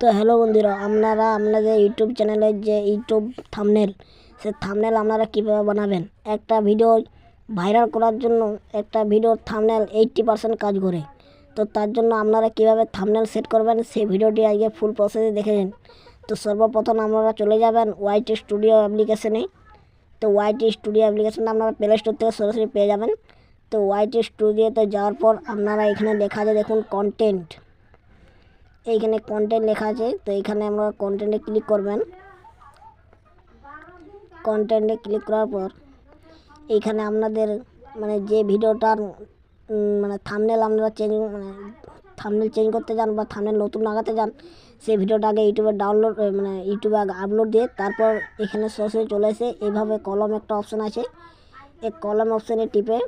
তো হ্যালো বন্ধুরা, আপনারা আপনাদের ইউটিউব চ্যানেলের যে ইউটিউব থামনেল সে থামনেল আপনারা কীভাবে বানাবেন? একটা ভিডিও ভাইরাল করার জন্য একটা ভিডিওর থামনেল এইট্টি পার্সেন্ট কাজ করে। তো তার জন্য আপনারা কীভাবে থামনেল সেট করবেন, সেই ভিডিওটি আজকে ফুল প্রসেসে দেখে নিন। তো সর্বপ্রথম আপনারা চলে যাবেন ওয়াইটি স্টুডিও অ্যাপ্লিকেশনে তো ওয়াইটি স্টুডিও অ্যাপ্লিকেশনটা আপনারা প্লে স্টোর থেকে সরাসরি পেয়ে যাবেন। তো ওয়াইটি স্টুডিওতে যাওয়ার পর আপনারা এখানে দেখা যায় দেখুন কন্টেন্ট এইখানে কন্টেন্ট লেখা আছে, তো এখানে আমরা কন্টেন্টে ক্লিক করবেন। কন্টেন্টে ক্লিক করার পর এইখানে আপনাদের মানে যে ভিডিওটার মানে থামনেল আপনারা চেঞ্জ মানে থামনেল চেঞ্জ করতে যান বা থামনেল নতুন লাগাতে যান সেই ভিডিওটা আগে ইউটিউবে ডাউনলোড মানে ইউটিউবে আগে আপলোড দিয়ে তারপর এখানে সরাসরি চলে এসে এইভাবে কলম একটা অপশান আছে। এই কলম অপশানে টিপে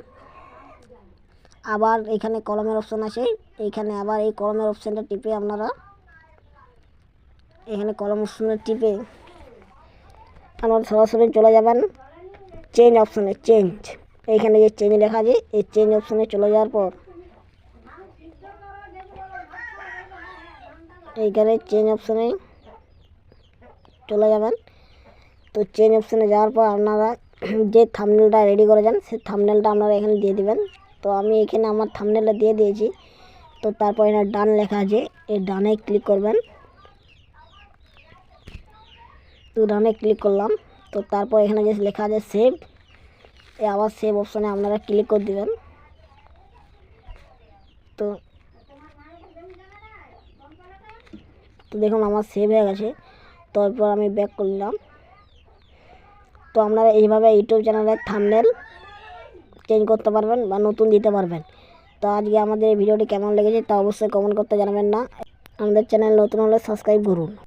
আবার এখানে কলমের অপশান আছে। এইখানে আবার এই কলমের অপশানটা টিপে আপনারা। এখানে কলম অপশানে টিপে আপনারা সরাসরি চলে যাবেন। চেঞ্জ অপশানে চেঞ্জ এইখানে যে চেঞ্জ লেখা আছে, এই চেঞ্জ অপশানে চলে যাওয়ার পর এইখানে চেঞ্জ অপশানে চলে যাবেন। তো চেঞ্জ অপশানে যাওয়ার পর আপনারা যে থামনেলটা রেডি করে যান সেই থামনেলটা আপনারা এখানে দিয়ে দিবেন। তো আমি এখানে আমার থামনেলটা দিয়ে দিয়েছি। তো তারপর এখানে ডান লেখা আছে, এই ডানে ক্লিক করবেন। তো ডানে ক্লিক করলাম। তো তারপর এখানে যে লেখা আছে সেভ এ আবার সেভ অপশানে আপনারা ক্লিক করে দিবেন। তো তো দেখুন আমার সেভ হয়ে গেছে। তারপর আমি ব্যাক করলাম। তো আপনারা এইভাবে ইউটিউব চ্যানেলের থামনেল চেঞ্জ করতে পারবেন বা নতুন দিতে পারবেন। তো আজকে আমাদের এই ভিডিওটি কেমন লেগেছে তা অবশ্যই কমেন্ট করতে জানাবেন না। আমাদের চ্যানেল নতুন হলে সাবস্ক্রাইব করুন।